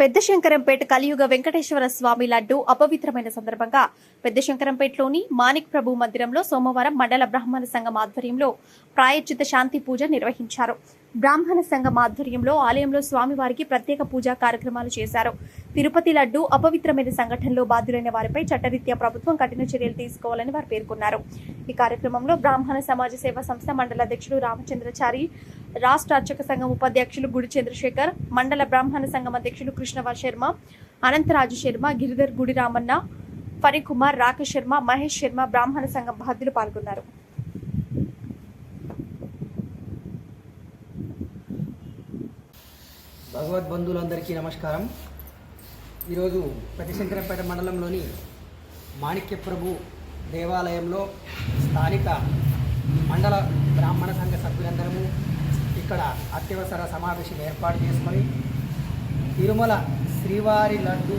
పెద్ద శంకరంపేట కలియుగ వెంకటేశ్వర స్వామి లడ్డు అపవిత్రమైన సందర్భంగా పెద్ద శంకరంపేటలోని మాణిక్ ప్రభు మందిరంలో సోమవారం మండల బ్రాహ్మణ సంఘం ఆధ్వర్యంలో ప్రాయచిత శాంతి పూజ నిర్వహించారు. బ్రాహ్మణ సంఘం ఆధ్వర్యంలో ఆలయంలో స్వామివారికి ప్రత్యేక పూజా కార్యక్రమాలు చేశారు. తిరుపతి లడ్డు అపవిత్రమైన సంఘటనలో బాధ్యులైన వారిపై చట్టరీత్యా ప్రభుత్వం కఠిన చర్యలు తీసుకోవాలని వారు పేర్కొన్నారు. ఈ కార్యక్రమంలో బ్రాహ్మణ సమాజ సేవా సంస్థ మండల అధ్యక్షుడు రామచంద్రచారి రాష్ట్ర అర్చక సంఘం ఉపాధ్యక్షులు గుడి చంద్రశేఖర్ మండల బ్రాహ్మణ సంఘం అధ్యక్షులు కృష్ణవ శర్మ అనంతరాజు శర్మ గిరిధర్ గుడి రామన్న ఫణికుమార్ రాకేష్ శర్మ మహేష్ శర్మ బ్రాహ్మణ సంఘం బాధ్యులు పాల్గొన్నారు. భగవద్ బంధువులందరికీ నమస్కారం. ఈరోజు పెద్దశంకరంపేట మండలంలోని మాణిక్య ప్రభు దేవాలయంలో స్థానిక మండల బ్రాహ్మణ సంఘ సభ్యులందరము ఇక్కడ అత్యవసర సమావేశం ఏర్పాటు చేసుకొని తిరుమల శ్రీవారి లడ్డు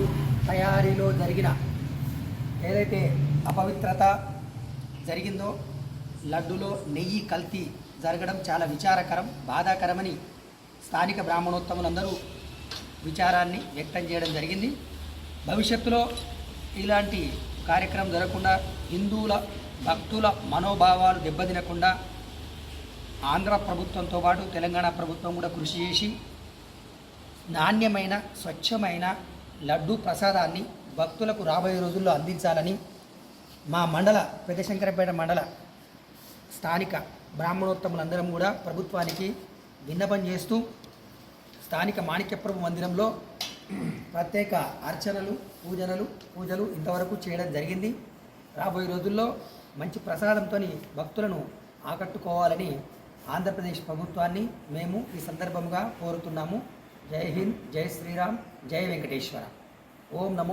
తయారీలో జరిగిన ఏదైతే అపవిత్రత జరిగిందో లడ్డులో నెయ్యి కల్తీ జరగడం చాలా విచారకరం బాధాకరమని స్థానిక బ్రాహ్మణోత్తములందరూ విచారాన్ని వ్యక్తం చేయడం జరిగింది. భవిష్యత్తులో ఇలాంటి కార్యక్రమం జరగకుండా హిందువుల భక్తుల మనోభావాలు దెబ్బతినకుండా ఆంధ్ర ప్రభుత్వంతో పాటు తెలంగాణ ప్రభుత్వం కూడా కృషి చేసి నాణ్యమైన స్వచ్ఛమైన లడ్డు ప్రసాదాన్ని భక్తులకు రాబోయే రోజుల్లో అందించాలని మా మండల పెద్దశంకరపేట మండల స్థానిక బ్రాహ్మణోత్తములందరం కూడా ప్రభుత్వానికి విన్నపం చేస్తూ స్థానిక మాణిక్యప్రభు మందిరంలో ప్రత్యేక అర్చనలు పూజనలు పూజలు ఇంతవరకు చేయడం జరిగింది. రాబోయే రోజుల్లో మంచి ప్రసాదంతో భక్తులను ఆకట్టుకోవాలని ఆంధ్రప్రదేశ్ ప్రభుత్వాన్ని మేము ఈ సందర్భంగా కోరుతున్నాము. జై హింద్ జై శ్రీరామ్ జై వెంకటేశ్వర. ఓం నమో